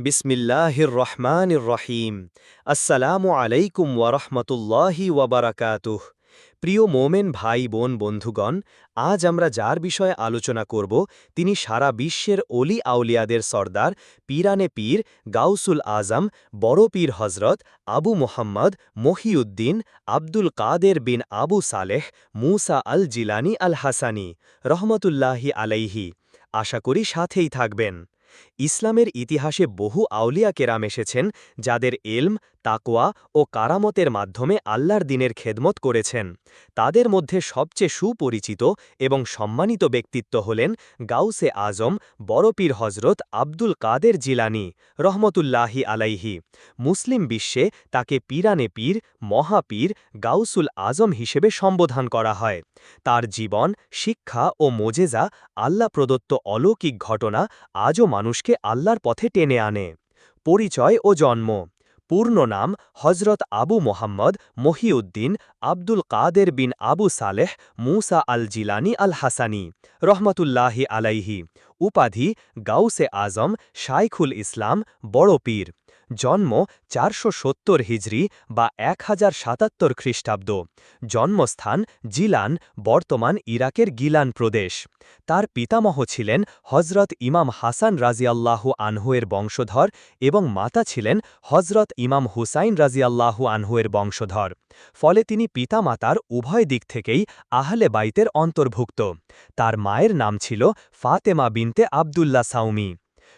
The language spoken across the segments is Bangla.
বিসমিল্লাহির রহমানির রহিম। আসসালামু আলাইকুম ওয়ারহমতুল্লাহি ওয়াবারাকাতুহ। প্রিয় মোমেন ভাই, বোন, বন্ধুগণ, আজ আমরা যার বিষয়ে আলোচনা করব, তিনি সারা বিশ্বের অলি আউলিয়াদের সর্দার, পীরানে পীর গাউসুল আজম, বড় পীর হজরত আবু মোহাম্মদ মহিউদ্দিন, আব্দুল কাদের বিন আবু সালেহ, মুসা আল জিলানি আল হাসানি রহমতুল্লাহি আলাইহি। আশা করি সাথেই থাকবেন। ইসলামের ইতিহাসে বহু আউলিয়া কেরাম এসেছেন, যাদের এলম তাকোয়া ও কারামতের মাধ্যমে আল্লাহর দিনের খেদমত করেছেন। তাদের মধ্যে সবচেয়ে সুপরিচিত এবং সম্মানিত ব্যক্তিত্ব হলেন গাউসে আজম বড়পীর হজরত আব্দুল কাদের জিলানি, রহমতুল্লাহি আলাইহি। মুসলিম বিশ্বে তাকে পীরানে পীর মহাপীর গাউসুল আজম হিসেবে সম্বোধন করা হয়। তার জীবন, শিক্ষা ও মোজেজা, আল্লাহ প্রদত্ত অলৌকিক ঘটনা আজও মানুষকে আল্লাহর পথে টেনে আনে। পরিচয় ও জন্ম। পূর্ণ নাম হজরত আবু মোহাম্মদ মহিউদ্দিন আব্দুল কাদের বিন আবু সালেহ মুসা আল জিলানি আল হাসানি রহমতুল্লাহি আলাইহি। উপাধি গাউসে আজম শাইখুল ইসলাম বড় পীর। জন্ম চারশো সত্তর হিজরি বা এক হাজার সাতাত্তর খ্রিস্টাব্দ। জন্মস্থান জিলান, বর্তমান ইরাকের গিলান প্রদেশ। তার পিতামহ ছিলেন হজরত ইমাম হাসান রাজিয়াল্লাহু আনহুয়ের বংশধর এবং মাতা ছিলেন হজরত ইমাম হুসাইন রাজিয়াল্লাহু আনহুয়ের বংশধর। ফলে তিনি পিতামাতার উভয় দিক থেকেই আহলে বাইতের অন্তর্ভুক্ত। তার মায়ের নাম ছিল ফাতেমা বিনতে আবদুল্লা সাউমি।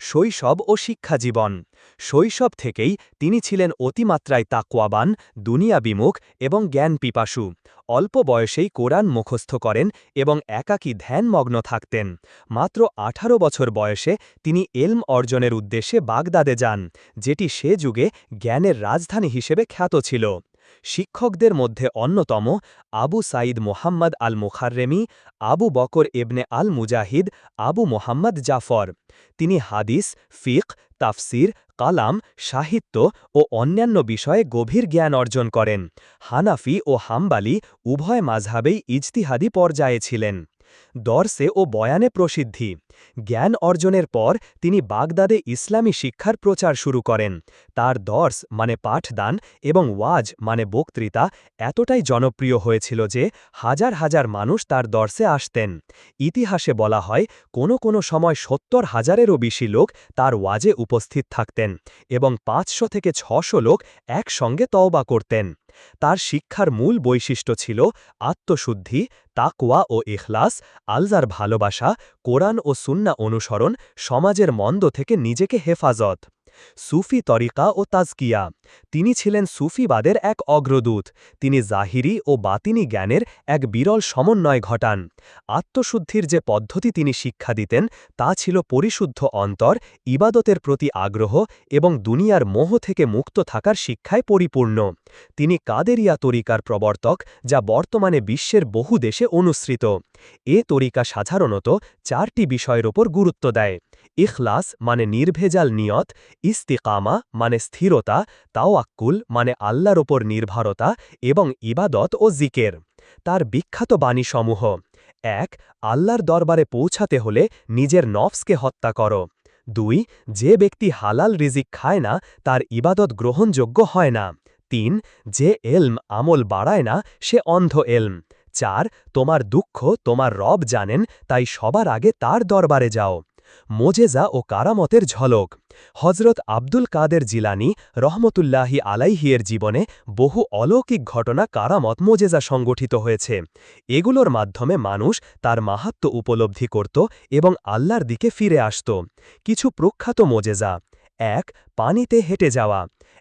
শৈশব ও শিক্ষাজীবন শৈশব থেকেই তিনি ছিলেন অতিমাত্রায় তাকওয়াবান দুনিয়া বিমুখ এবং জ্ঞান পিপাসু অল্প বয়সেই কোরআন মুখস্থ করেন এবং একাকী ধ্যানমগ্ন থাকতেন। মাত্র ১৮ বছর বয়সে তিনি এলম অর্জনের উদ্দেশ্যে বাগদাদে যান, যেটি সে যুগে জ্ঞানের রাজধানী হিসেবে খ্যাত ছিল। শিক্ষকদের মধ্যে অন্যতম আবু সাইদ মোহাম্মদ আল মুখাররেমি আবু বকর এবনে আল মুজাহিদ আবু মোহাম্মদ জাফর। তিনি হাদিস ফিক তাফসির, কালাম, সাহিত্য ও অন্যান্য বিষয়ে গভীর জ্ঞান অর্জন করেন। হানাফি ও হাম্বালি উভয় মাঝহাবেই ইজতিহাদি পর্যায়ে ছিলেন। দর্সে ও বয়ানে প্রসিদ্ধি। জ্ঞান অর্জনের পর তিনি বাগদাদে ইসলামী শিক্ষার প্রচার শুরু করেন। তার দর্স মানে পাঠদান এবং ওয়াজ মানে বক্তৃতা এতটাই জনপ্রিয় হয়েছিল যে হাজার হাজার মানুষ তার দর্সে আসতেন। ইতিহাসে বলা হয়, কোনো কোনো সময় সত্তর হাজারেরও বেশি লোক তার ওয়াজে উপস্থিত থাকতেন এবং পাঁচশো থেকে ছশো লোক একসঙ্গে তওবা করতেন। তার শিক্ষার মূল বৈশিষ্ট্য ছিল আত্মশুদ্ধি, তাকওয়া ও ইখলাস, আলজার ভালোবাসা, কোরআন ও সুন্না অনুসরণ সমাজের মন্দ থেকে নিজেকে হেফাজত। সুফি তরিকা ও তাজকিয়া। তিনি ছিলেন সুফিবাদের এক অগ্রদূত। তিনি জাহিরি ও বাতিনি জ্ঞানের এক বিরল সমন্বয় ঘটান। আত্মশুদ্ধির যে পদ্ধতি তিনি শিক্ষা দিতেন, তা ছিল পরিশুদ্ধ অন্তর, ইবাদতের প্রতি আগ্রহ এবং দুনিয়ার মোহ থেকে মুক্ত থাকার শিক্ষায় পরিপূর্ণ। তিনি কাদেরিয়া তরিকার প্রবর্তক, যা বর্তমানে বিশ্বের বহু দেশে অনুসৃত। এ তরিকা সাধারণত চারটি বিষয়ের ওপর গুরুত্ব দেয়। ইখলাস মানে নির্ভেজাল নিয়ত, ইস্তিকামা মানে স্থিরতা, তাওয়াক্কুল মানে আল্লাহর ওপর নির্ভরতা এবং ইবাদত ও জিকের। তার বিখ্যাত বাণীসমূহ, এক, আল্লাহর দরবারে পৌঁছাতে হলে নিজের নফসকে হত্যা করো। দুই, যে ব্যক্তি হালাল রিজিক খায় না, তার ইবাদত গ্রহণযোগ্য হয় না। তিন, যে এলম আমল বাড়ায় না, সে অন্ধ এলম। চার, তোমার দুঃখ তোমার রব জানেন, তাই সবার আগে তার দরবারে যাও। মোজেজা ও কারামতের ঝলক। হজরত আব্দুল কাদের জিলানি রহমতুল্লাহি আলাইহিয়ের জীবনে বহু অলৌকিক ঘটনা কারামত মোজেজা সংগঠিত হয়েছে। এগুলোর মাধ্যমে মানুষ তার মাহাত্ম উপলব্ধি করত এবং আল্লাহর দিকে ফিরে আসত। কিছু প্রখ্যাত মোজেজা, এক, পানিতে হেঁটে যাওয়া।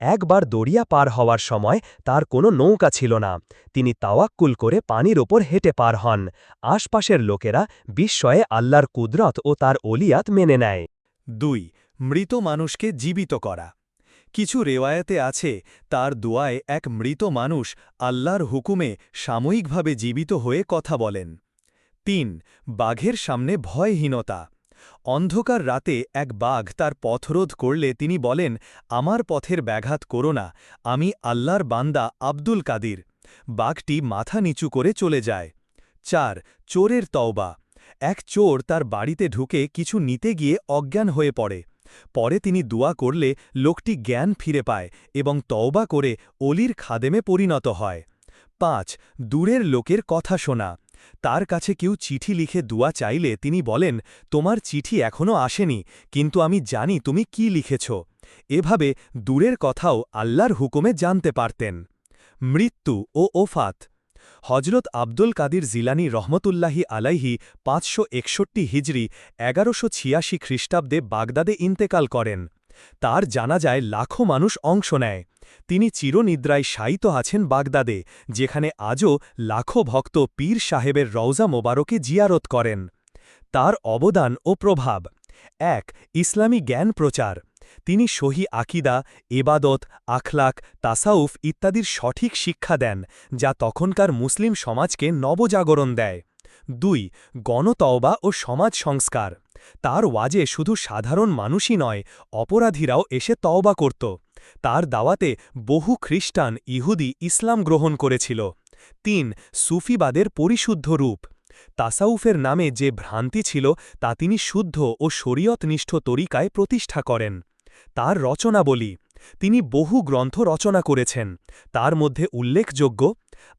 একবার দরিয়া পার হওয়ার সময় তার কোনো নৌকা ছিল না। তিনি তাওয়াক্কুল করে পানির ওপর হেঁটে পার হন। আশপাশের লোকেরা বিস্ময়ে আল্লাহর কুদরত ও তার অলিয়াত মেনে নেয়। দুই, মৃত মানুষকে জীবিত করা। কিছু রেওয়ায়তে আছে, তার দোয়ায় এক মৃত মানুষ আল্লাহর হুকুমে সাময়িকভাবে জীবিত হয়ে কথা বলেন। তিন, বাঘের সামনে ভয়হীনতা। অন্ধকার রাতে এক বাঘ তার পথরোধ করলে তিনি বলেন, আমার পথের ব্যাঘাত করো না, আমি আল্লাহর বান্দা আব্দুল কাদির। বাঘটি মাথা নিচু করে চলে যায়। চার, চোরের তওবা। এক চোর তার বাড়িতে ঢুকে কিছু নিতে গিয়ে অজ্ঞান হয়ে পড়ে। পরে তিনি দোয়া করলে লোকটি জ্ঞান ফিরে পায় এবং তওবা করে অলির খাদেমে পরিণত হয়। পাঁচ, দূরের লোকের কথা শোনা। তার কাছে কেউ চিঠি লিখে দোয়া চাইলে তিনি বলেন, তোমার চিঠি এখনও আসেনি, কিন্তু আমি জানি তুমি কি লিখেছ। এভাবে দূরের কথাও আল্লাহর হুকুমে জানতে পারতেন। মৃত্যু ও ওফাত। হজরত আব্দুল কাদির জিলানি রহমতুল্লাহি আলাইহি পাঁচশো একষট্টি হিজড়ি এগারোশো ছিয়াশি খ্রিস্টাব্দে বাগদাদে ইন্তেকাল করেন। তার জানা যায় লাখো মানুষ অংশ নেয়। তিনি চিরনিদ্রায় শায়িত আছেন বাগদাদে, যেখানে আজও লাখো ভক্ত পীর সাহেবের রওজা মোবারকে জিয়ারত করেন। তার অবদান ও প্রভাব। এক, ইসলামী জ্ঞান প্রচার। তিনি সহি আকিদা, এবাদত, আখলাক, তাসাউফ ইত্যাদির সঠিক শিক্ষা দেন, যা তখনকার মুসলিম সমাজকে নবজাগরণ দেয়। দুই, গণতওবা ও সমাজ সংস্কার। তার ওয়াজে শুধু সাধারণ মানুষই নয়, অপরাধীরাও এসে তওবা করত। তার দাওয়াতে বহু খ্রিস্টান ইহুদি ইসলাম গ্রহণ করেছিল। তিন, সুফিবাদের পরিশুদ্ধ রূপ। তাসাউফের নামে যে ভ্রান্তি ছিল, তা তিনি শুদ্ধ ও শরীয়তনিষ্ঠ তরিকায় প্রতিষ্ঠা করেন। তার রচনাবলী। তিনি বহু গ্রন্থ রচনা করেছেন। তার মধ্যে উল্লেখযোগ্য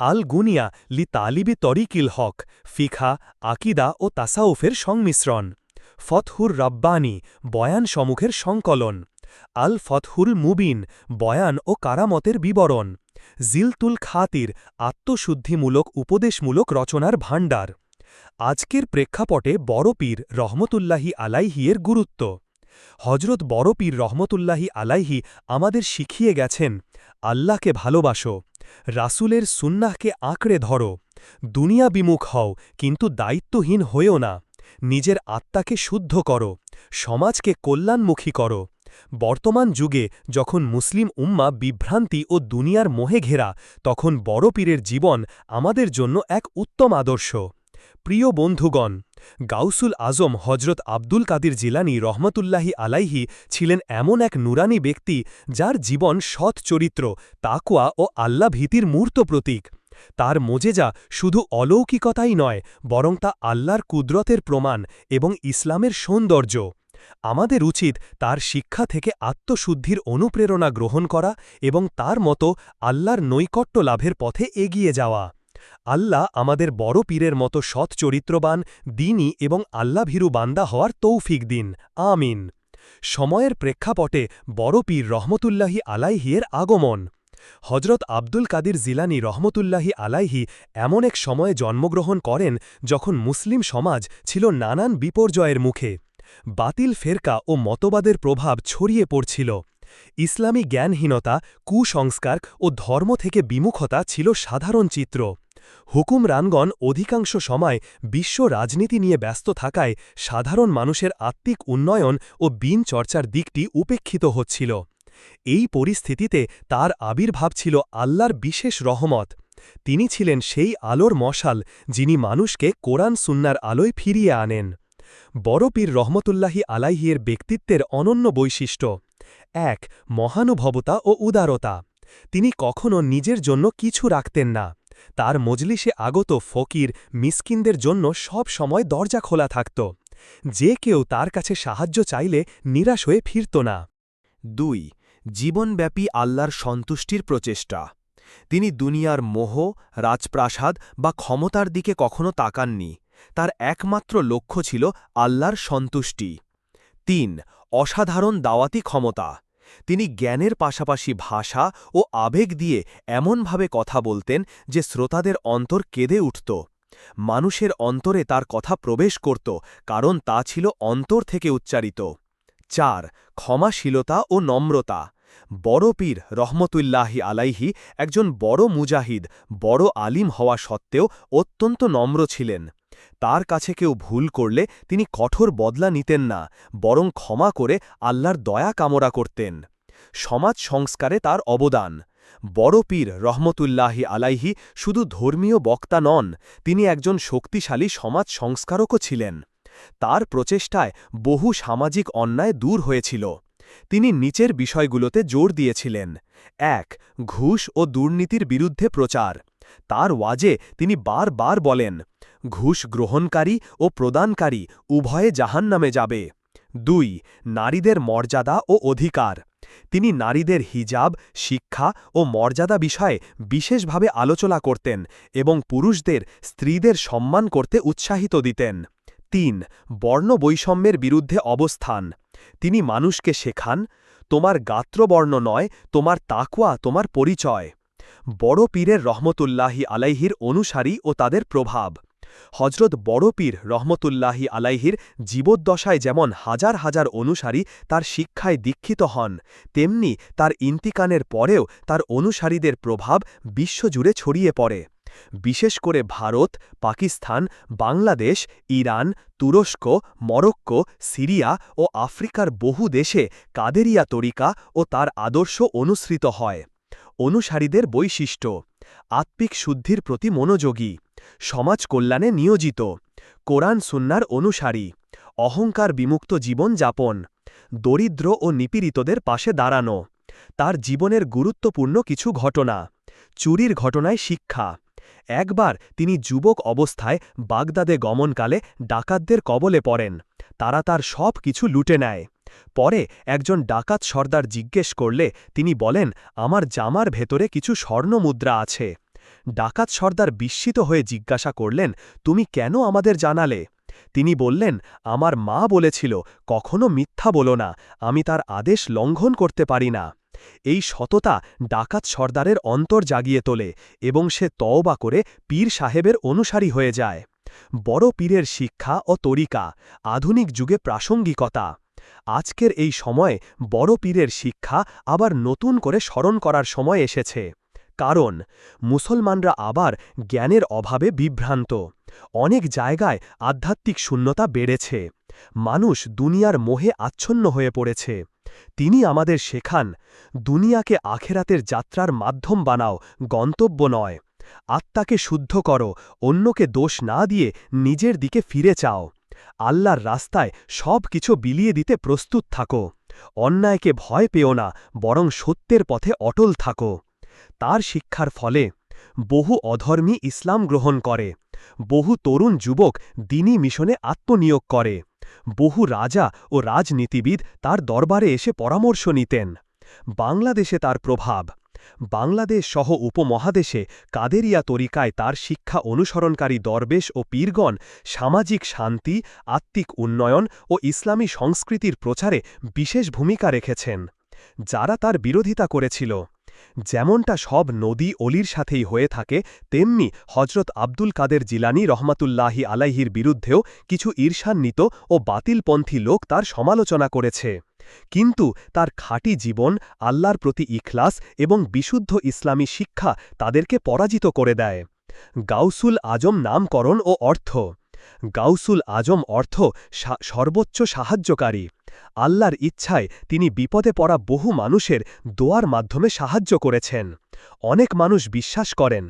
আল গুনিয়া লি তালিবি তরিকিল হক, ফিখা, আকিদা ও তাসাউফের সংমিশ্রণ। ফতহুর রব্বানি, বয়ান সমুখের সংকলন। আল ফতহুল মুবিন, বয়ান ও কারামতের বিবরণ। জিলতুল খাতির, আত্মশুদ্ধিমূলক, উপদেশমূলক রচনার ভাণ্ডার। আজকের প্রেক্ষাপটে বড় পীর রহমতুল্লাহি আলাইহিয়ের গুরুত্ব। হজরত বড় পীর রহমতুল্লাহি আলাইহি আমাদের শিখিয়ে গেছেন, আল্লাহকে ভালোবাসো, রাসুলের সুন্নাহকে আঁকড়ে ধরো দুনিয়া বিমুখ হও, কিন্তু দায়িত্বহীন হয়েও না। নিজের আত্মাকে শুদ্ধ করো, সমাজকে কল্যাণমুখী করো। বর্তমান যুগে যখন মুসলিম উম্মা বিভ্রান্তি ও দুনিয়ার মোহে ঘেরা, তখন বড় পীরের জীবন আমাদের জন্য এক উত্তম আদর্শ। প্রিয় বন্ধুগণ, গাউসুল আজম হজরত আব্দুল কাদির জিলানি রহমতুল্লাহি আলাইহি ছিলেন এমন এক নুরানি ব্যক্তি যার জীবন সৎ চরিত্র তাকুয়া ও আল্লাভীতির মূর্ত প্রতীক। তার মোজেজা শুধু অলৌকিকতাই নয়, বরং তা আল্লাহর কুদরতের প্রমাণ এবং ইসলামের সৌন্দর্য। আমাদের উচিত তার শিক্ষা থেকে আত্মশুদ্ধির অনুপ্রেরণা গ্রহণ করা এবং তার মতো আল্লাহর নৈকট্য লাভের পথে এগিয়ে যাওয়া। আল্লাহ আমাদের বড় পীরের মতো সৎ চরিত্রবান দিনই এবং আল্লাভীরু বান্দা হওয়ার তৌফিক দিন। আমিন। সময়ের প্রেক্ষাপটে বড় পীর রহমতুল্লাহি আলাইহিয়ের আগমন। হজরত আব্দুল কাদির জিলানি রহমতুল্লাহি আলাইহি এমন এক সময়ে জন্মগ্রহণ করেন যখন মুসলিম সমাজ ছিল নানান বিপর্যয়ের মুখে। বাতিল ফেরকা ও মতবাদের প্রভাব ছড়িয়ে পড়ছিল। ইসলামী জ্ঞানহীনতা, কুসংস্কার ও ধর্ম থেকে বিমুখতা ছিল সাধারণ চিত্র। হুকুমরানগণ অধিকাংশ সময় বিশ্ব রাজনীতি নিয়ে ব্যস্ত থাকায় সাধারণ মানুষের আত্মিক উন্নয়ন ও বিন চর্চার দিকটি উপেক্ষিত হচ্ছিল। এই পরিস্থিতিতে তার আবির্ভাব ছিল আল্লাহর বিশেষ রহমত। তিনি ছিলেন সেই আলোর মশাল যিনি মানুষকে কোরআন সুন্নার আলোয় ফিরিয়ে আনেন। বড় পীর রহমতুল্লাহি আলাইহিয়ের ব্যক্তিত্বের অনন্য বৈশিষ্ট্য। এক, মহানুভবতা ও উদারতা। তিনি কখনও নিজের জন্য কিছু রাখতেন না। তার মজলিসে আগত ফকির মিসকিনদের জন্য সব সময় দরজা খোলা থাকত। যে কেউ তার কাছে সাহায্য চাইলে নিরাশ হয়ে ফিরত না। দুই জীবনব্যাপী আল্লাহর সন্তুষ্টির প্রচেষ্টা। তিনি দুনিয়ার মোহ, রাজপ্রাসাদ বা ক্ষমতার দিকে কখনো তাকাননি। তার একমাত্র লক্ষ্য ছিল আল্লাহর সন্তুষ্টি। তিন, অসাধারণ দাওয়াতি ক্ষমতা। তিনি জ্ঞানের পাশাপাশি ভাষা ও আবেগ দিয়ে এমনভাবে কথা বলতেন যে শ্রোতাদের অন্তর কেঁদে উঠত। মানুষের অন্তরে তার কথা প্রবেশ করত, কারণ তা ছিল অন্তর থেকে উচ্চারিত। চার, ক্ষমাশীলতা ও নম্রতা। বড় পীর রহমতুল্লাহি আলাইহি একজন বড় মুজাহিদ, বড় আলিম হওয়া সত্ত্বেও অত্যন্ত নম্র ছিলেন। তার কাছে কেউ ভুল করলে তিনি কঠোর বদলা নিতেন না, বরং ক্ষমা করে আল্লাহর দয়া কামরা করতেন। সমাজ সংস্কারে তার অবদান। বড় পীর রহমতুল্লাহি আলাইহি শুধু ধর্মীয় বক্তা নন, তিনি একজন শক্তিশালী সমাজ সংস্কারকও ছিলেন। তার প্রচেষ্টায় বহু সামাজিক অন্যায় দূর হয়েছিল। তিনি নিচের বিষয়গুলোতে জোর দিয়েছিলেন। এক, ঘুষ ও দুর্নীতির বিরুদ্ধে প্রচার। তার ওয়াজে তিনি বারবার বলেন, ঘুষ গ্রহণকারী ও প্রদানকারী উভয়ে জাহান নামে যাবে। দুই, নারীদের মর্যাদা ও অধিকার। তিনি নারীদের হিজাব, শিক্ষা ও মর্যাদা বিষয়ে বিশেষভাবে আলোচনা করতেন এবং পুরুষদের স্ত্রীদের সম্মান করতে উৎসাহিত দিতেন। তিন বর্ণ বৈষম্যের বিরুদ্ধে অবস্থান। তিনি মানুষকে শেখান, তোমার গাত্রবর্ণ নয়, তোমার তাকুয়া তোমার পরিচয়। বড় পীরের রহমতুল্লাহি আলাইহির অনুসারী ও তাদের প্রভাব। হজরত বড় পীর রহমতুল্লাহি আলাইহির জীবদ্দশায় যেমন হাজার হাজার অনুসারী তার শিক্ষায় দীক্ষিত হন, তেমনি তার ইন্তিকানের পরেও তার অনুসারীদের প্রভাব বিশ্বজুড়ে ছড়িয়ে পড়ে। বিশেষ করে ভারত, পাকিস্তান, বাংলাদেশ, ইরান, তুরস্ক, মরক্কো, সিরিয়া ও আফ্রিকার বহু দেশে কাদেরিয়া তরিকা ও তার আদর্শ অনুসৃত হয়। অনুসারীদের বৈশিষ্ট্য, আত্মিক শুদ্ধির প্রতি মনোযোগী সমাজ কল্যাণে নিয়োজিত, কোরআন সুন্নার অনুসারী, অহংকার বিমুক্ত জীবন যাপন দরিদ্র ও নিপীড়িতদের পাশে দাঁড়ানো, তার জীবনের গুরুত্বপূর্ণ কিছু ঘটনা, চুরির ঘটনায় শিক্ষা। একবার তিনি যুবক অবস্থায় বাগদাদে গমনকালে ডাকাতদের কবলে পড়েন, তারা তার সব কিছু লুটে নেয়। পরে একজন ডাকাত সর্দার জিজ্ঞেস করলে তিনি বলেন, আমার জামার ভেতরে কিছু স্বর্ণ মুদ্রা আছে। ডাকাত সর্দার বিস্মিত হয়ে জিজ্ঞাসা করলেন, তুমি কেন আমাদের জানালে? তিনি বললেন, আমার মা বলেছিল, কখনো মিথ্যা বলো না, আমি তার আদেশ লঙ্ঘন করতে পারি না। এই সততা ডাকাত সর্দারের অন্তর জাগিয়ে তোলে এবং সে তওবা করে পীর সাহেবের অনুসারী হয়ে যায়। বড় পীরের শিক্ষা ও তরিকা, আধুনিক যুগে প্রাসঙ্গিকতা। আজকের এই সময়ে বড় পীরের শিক্ষা আবার নতুন করে স্মরণ করার সময় এসেছে। কারণ, মুসলমানরা আবার জ্ঞানের অভাবে বিভ্রান্ত। অনেক জায়গায় আধ্যাত্মিক শূন্যতা বেড়েছে। মানুষ দুনিয়ার মোহে আচ্ছন্ন হয়ে পড়েছে। তিনি আমাদের শেখান, দুনিয়াকে আখেরাতের যাত্রার মাধ্যম বানাও, গন্তব্য নয়। আত্মাকে শুদ্ধ করো, অন্যকে দোষ না দিয়ে নিজের দিকে ফিরে চাও। আল্লাহর রাস্তায় সব কিছু বিলিয়ে দিতে প্রস্তুত থাকো। অন্যায়কে ভয় পেও না, বরং সত্যের পথে অটল থাকো। তার শিক্ষার ফলে বহু অধর্মী ইসলাম গ্রহণ করে। বহু তরুণ যুবক দিনী মিশনে আত্মনিয়োগ করে। বহু রাজা ও রাজনীতিবিদ তার দরবারে এসে পরামর্শ নিতেন। বাংলাদেশে তার প্রভাব। বাংলাদেশ সহ উপমহাদেশে কাদেরিয়া তরিকায় তার শিক্ষা অনুসরণকারী দরবেশ ও পীরগণ সামাজিক শান্তি, আত্মিক উন্নয়ন ও ইসলামী সংস্কৃতির প্রচারে বিশেষ ভূমিকা রেখেছেন। যারা তার বিরোধিতা করেছিল। যেমনটা সব নদী অলির সাথেই হয়ে থাকে, তেমনি হজরত আব্দুল কাদের জিলানি রহমাতুল্লাহি আলাইহির বিরুদ্ধেও কিছু ঈর্ষান্বিত ও বাতিলপন্থী লোক তার সমালোচনা করেছে। কিন্তু তার খাঁটি জীবন, আল্লাহর প্রতি ইখলাস এবং বিশুদ্ধ ইসলামী শিক্ষা তাদেরকে পরাজিত করে দেয়। গাউসুল আজম নামকরণ ও অর্থ। গাউসুল আজম অর্থ সর্বোচ্চ সাহায্যকারী। আল্লাহর ইচ্ছায় তিনি বিপদে পড়া বহু মানুষের দোয়ার মাধ্যমে সাহায্য করেছেন। অনেক মানুষ বিশ্বাস করেন,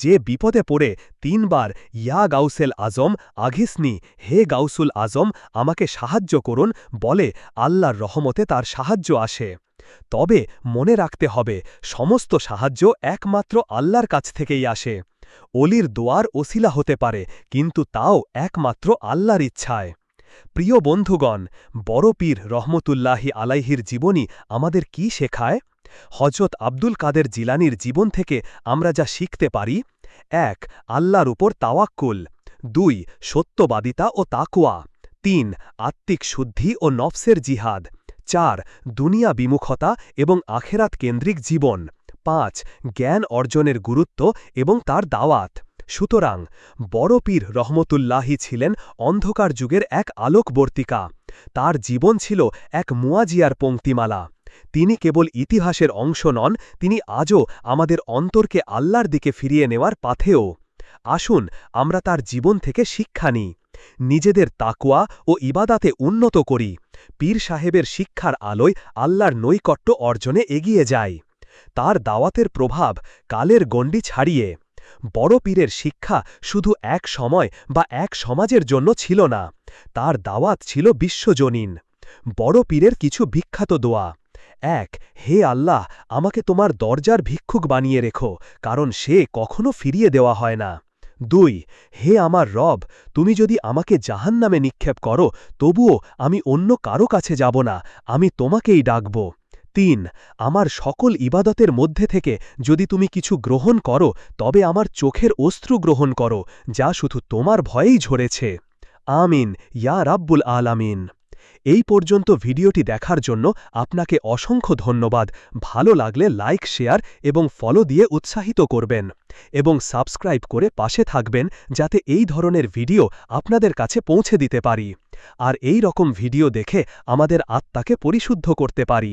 যে বিপদে পড়ে তিনবার ইয়া গাউসেল আজম আঘিসনি হে গাউসুল আজম, আমাকে সাহায্য করুন, বলে আল্লাহর রহমতে তার সাহায্য আসে। তবে মনে রাখতে হবে, সমস্ত সাহায্য একমাত্র আল্লাহর কাছ থেকেই আসে। অলির দোয়ার ওসিলা হতে পারে, কিন্তু তাও একমাত্র আল্লাহর ইচ্ছায়। প্রিয় বন্ধুগণ, বড় পীর রহমতুল্লাহি আলাইহির জীবনী আমাদের কি শেখায়? হজরত আব্দুল কাদের জিলানির জীবন থেকে আমরা যা শিখতে পারি, এক, আল্লাহর উপর তাওয়াক্কুল, দুই, সত্যবাদিতা ও তাকুয়া তিন, আত্মিক শুদ্ধি ও নফসের জিহাদ, চার, দুনিয়া বিমুখতা এবং আখেরাত কেন্দ্রিক জীবন, পাঁচ, জ্ঞান অর্জনের গুরুত্ব এবং তার দাওয়াত। সুতরাং বড় পীর রহমতুল্লাহি ছিলেন অন্ধকার যুগের এক আলোকবর্তিকা। তার জীবন ছিল এক মুয়াজিয়ার পঙ্ক্তিমালা। তিনি কেবল ইতিহাসের অংশ নন, তিনি আজও আমাদের অন্তরকে আল্লাহর দিকে ফিরিয়ে নেওয়ার পাথেও আসুন, আমরা তার জীবন থেকে শিক্ষা নিই। নিজেদের তাকুয়া ও ইবাদাতে উন্নত করি। পীর সাহেবের শিক্ষার আলোয় আল্লাহর নৈকট্য অর্জনে এগিয়ে যাই। তার দাওয়াতের প্রভাব কালের গণ্ডি ছাড়িয়ে। বড় পীরের শিক্ষা শুধু এক সময় বা এক সমাজের জন্য ছিল না, তার দাওয়াত ছিল বিশ্বজনীন। বড় পীরের কিছু বিখ্যাত দোয়া। এক, হে আল্লাহ, আমাকে তোমার দরজার ভিক্ষুক বানিয়ে রেখো, কারণ সে কখনো ফিরিয়ে দেওয়া হয় না। দুই, হে আমার রব, তুমি যদি আমাকে জাহান্নামে নিক্ষেপ করো, তবুও আমি অন্য কারও কাছে যাব না, আমি তোমাকেই ডাকব। তিন, আমার সকল ইবাদতের মধ্যে থেকে যদি তুমি কিছু গ্রহণ করো, তবে আমার চোখের অস্ত্র গ্রহণ করো, যা শুধু তোমার ভয়েই ঝরেছে। আমিন, ইয়া রাব্বুল আলামিন। এই পর্যন্ত ভিডিওটি দেখার জন্য আপনাকে অসংখ্য ধন্যবাদ। ভালো লাগলে লাইক, শেয়ার এবং ফলো দিয়ে উৎসাহিত করবেন এবং সাবস্ক্রাইব করে পাশে থাকবেন যাতে এই ধরনের ভিডিও আপনাদের কাছে পৌঁছে দিতে পারি। আর এই রকম ভিডিও দেখে আমাদের আত্মাকে পরিশুদ্ধ করতে পারি।